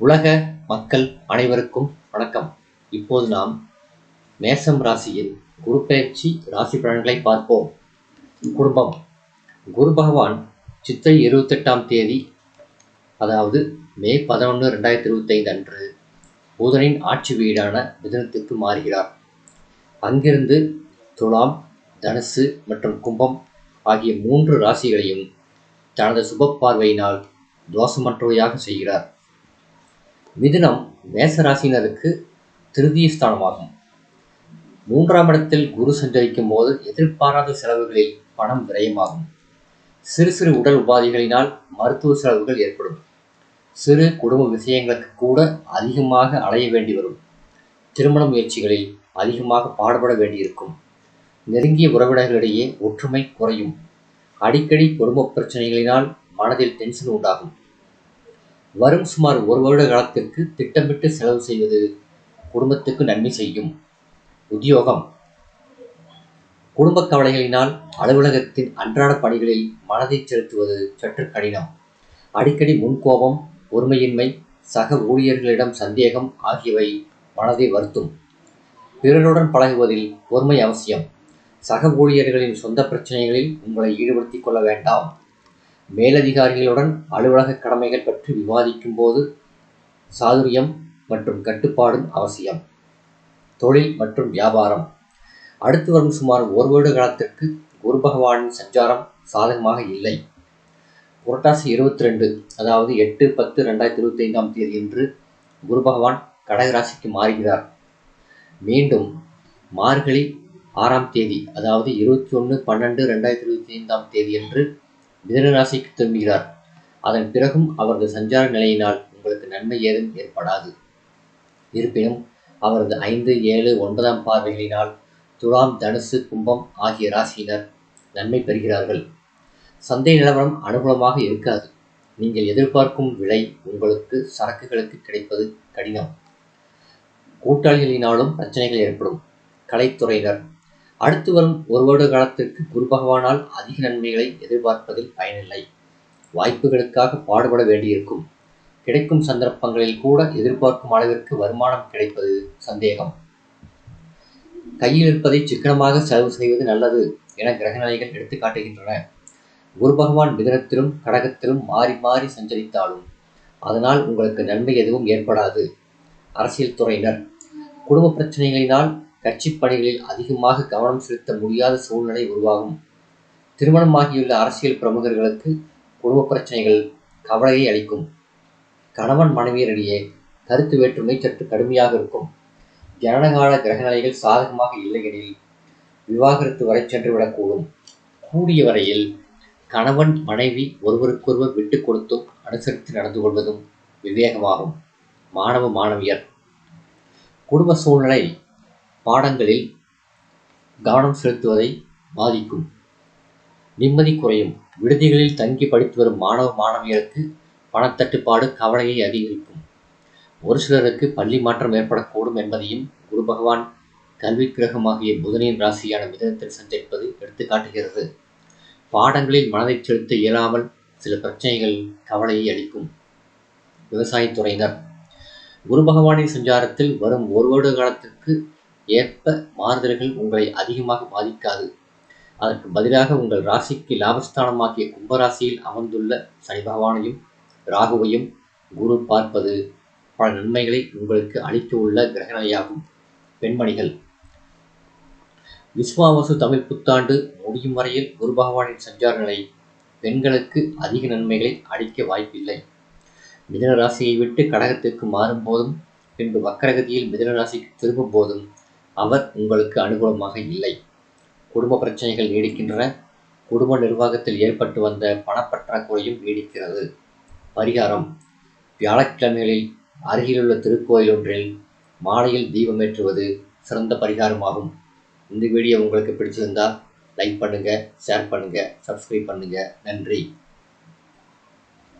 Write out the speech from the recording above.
உலக மக்கள் அனைவருக்கும் வணக்கம். இப்போது நாம் மேசம் ராசியில் குரு பெயர்ச்சி ராசி பலன்களை பார்ப்போம். குடும்பம். குரு பகவான் சித்திரை இருபத்தெட்டாம் தேதி அதாவது மே பதினொன்று ரெண்டாயிரத்தி இருபத்தைந்து அன்று புதனின் ஆட்சி வீடான மிதனத்திற்கு மாறுகிறார். அங்கிருந்து துலாம் தனுசு மற்றும் கும்பம் ஆகிய மூன்று ராசிகளையும் தனது சுப பார்வையினால் தோஷமற்றவையாக செய்கிறார். மிதுனம் மேசராசினருக்கு திருதிய ஸ்தானமாகும் மூன்றாம் இடத்தில் குரு சஞ்சரிக்கும் போது எதிர்பாராத செலவுகளில் பணம் விரயமாகும். சிறு சிறு உடல் உபாதைகளினால் மருத்துவ செலவுகள் ஏற்படும். சிறு குடும்ப விஷயங்களுக்கு கூட அதிகமாக அலைய வேண்டி வரும். திருமண முயற்சிகளில் அதிகமாக பாடுபட வேண்டியிருக்கும். நெருங்கிய உறவினர்களிடையே ஒற்றுமை குறையும். அடிக்கடி குடும்ப பிரச்சனைகளினால் மனதில் டென்ஷன் உண்டாகும். வரும் சுமார் ஒரு வருட காலத்திற்கு திட்டமிட்டு செலவு செய்வது குடும்பத்துக்கு நன்மை செய்யும். உத்தியோகம். குடும்ப கவலைகளினால் அலுவலகத்தின் அன்றாட பணிகளில் மனதை செலுத்துவது சற்று கடினம். அடிக்கடி முன்கோபம் பொறுமையின்மை சக ஊழியர்களிடம் சந்தேகம் ஆகியவை மனதை வருத்தும். பிறருடன் பழகுவதில் பொறுமை அவசியம். சக ஊழியர்களின் சொந்த பிரச்சனைகளில் உங்களை ஈடுபடுத்திக் கொள்ள வேண்டாம். மேலதிகாரிகளுடன் அலுவலக கடமைகள் பற்றி விவாதிக்கும் போது சாதுரியம் மற்றும் கட்டுப்பாடும் அவசியம். தொழில் மற்றும் வியாபாரம். அடுத்து வரும் சுமார் ஒரு வருட காலத்திற்கு குரு பகவானின் சஞ்சாரம் சாதகமாக இல்லை. புரட்டாசி இருபத்தி ரெண்டு அதாவது எட்டு பத்து ரெண்டாயிரத்தி இருபத்தி ஐந்தாம் தேதி என்று குரு பகவான் கடகராசிக்கு மாறுகிறார். மீண்டும் மார்கழி ஆறாம் தேதி அதாவது இருபத்தி ஒன்று பன்னெண்டு ரெண்டாயிரத்தி இருபத்தி ஐந்தாம் தேதி என்று மிதனராசிக்கு திரும்புகிறார் அதன் பிறகும் அவரது சஞ்சார நிலையினால் உங்களுக்கு நன்மை ஏதும் ஏற்படாது. இருப்பினும் அவரது ஐந்து ஏழு ஒன்பதாம் பார்வைகளினால் துலாம் தனுசு கும்பம் ஆகிய ராசியினர் நன்மை பெறுகிறார்கள். சந்தை நிலவரம் அனுகூலமாக இருக்காது. நீங்கள் எதிர்பார்க்கும் விலை உங்களுக்கு சரக்குகளுக்கு கிடைப்பது கடினம். கூட்டாளிகளினாலும் பிரச்சனைகள் ஏற்படும். கலைத்துறையினர் அடுத்து வரும் ஒரு வருட காலத்திற்கு குரு பகவானால் அதிக நன்மைகளை எதிர்பார்ப்பதில் பயனில்லை. வாய்ப்புகளுக்காக பாடுபட வேண்டியிருக்கும். கிடைக்கும் சந்தர்ப்பங்களில் கூட எதிர்பார்க்கும் அளவிற்கு வருமானம் கிடைப்பது சந்தேகம். கையில் இருப்பதை சிக்கனமாக செலவு செய்வது நல்லது என கிரகநிலைகள் எடுத்து காட்டுகின்றன. குரு பகவான் மிதனத்திலும் கடகத்திலும் மாறி மாறி சஞ்சரித்தாலும் அதனால் உங்களுக்கு நன்மை எதுவும் ஏற்படாது. அரசியல் துறையினர் குடும்ப பிரச்சனைகளினால் கட்சி பணிகளில் அதிகமாக கவனம் செலுத்த முடியாத சூழ்நிலை உருவாகும். திருமணமாகியுள்ள அரசியல் பிரமுகர்களுக்கு குடும்ப பிரச்சனைகள் கவலையை அளிக்கும். கணவன் மனைவியரிடையே கருத்து வேற்றுமை சற்று கடுமையாக இருக்கும். ஜனனகால கிரகநிலைகள் சாதகமாக இல்லையெனில் விவாகரத்து வரை சென்றுவிடக்கூடும் கூடிய வரையில் கணவன் மனைவி ஒருவருக்கொருவர் விட்டு கொடுத்தும் அனுசரித்து நடந்து கொள்வதும் விவேகமாகும். மாணவ மாணவியர். குடும்ப சூழ்நிலை பாடங்களில் கவனம் செலுத்துவதை பாதிக்கும். நிம்மதி குறையும். விடுதிகளில் தங்கி படித்து வரும் மாணவ மாணவியருக்கு பணத்தட்டுப்பாடு கவலையை அதிகரிக்கும். ஒரு சிலருக்கு பள்ளி மாற்றம் ஏற்படக்கூடும் என்பதையும் குரு பகவான் கல்வி கிரகமாகிய புதனின் ராசியான மிதனத்தில் சஞ்சரிப்பது எடுத்துக்காட்டுகிறது. பாடங்களில் மனதை செலுத்த இயலாமல் சில பிரச்சனைகள் கவலையை அளிக்கும். விவசாயத்துறையினர் குரு பகவானின் சஞ்சாரத்தில் வரும் ஒரு வருட காலத்திற்கு ஏற்ப மாறுதல்கள் உங்களை அதிகமாக பாதிக்காது. அதற்கு பதிலாக உங்கள் ராசிக்கு லாபஸ்தானமாகிய கும்பராசியில் அமர்ந்துள்ள சனி பகவானையும் ராகுவையும் குரு பார்ப்பது பல நன்மைகளை உங்களுக்கு அளிக்க உள்ள கிரகநிலையாகும். பெண்மணிகள் விஸ்வாவசு தமிழ் புத்தாண்டு முடியும் வரையில் குரு பகவானின் சஞ்சார நிலை பெண்களுக்கு அதிக நன்மைகளை அளிக்க வாய்ப்பில்லை. மிதன ராசியை விட்டு கடகத்திற்கு மாறும் போதும் பின்பு வக்கரகதியில் மிதன ராசிக்கு திரும்பும் போதும் அவர் உங்களுக்கு அனுகூலமாக இல்லை. குடும்ப பிரச்சனைகள் நீடிக்கின்றன. குடும்ப நிர்வாகத்தில் ஏற்பட்டு வந்த பணப்பற்றாக்குறையும் நீடிக்கிறது. பரிகாரம். வியாழக்கிழமைகளில் அருகிலுள்ள திருக்கோயில் ஒன்றில் மாலையில் தீபமேற்றுவது சிறந்த பரிகாரமாகும். இந்த வீடியோ உங்களுக்கு பிடிச்சிருந்தால் லைக் பண்ணுங்கள் ஷேர் பண்ணுங்கள் சப்ஸ்கிரைப் பண்ணுங்கள் நன்றி.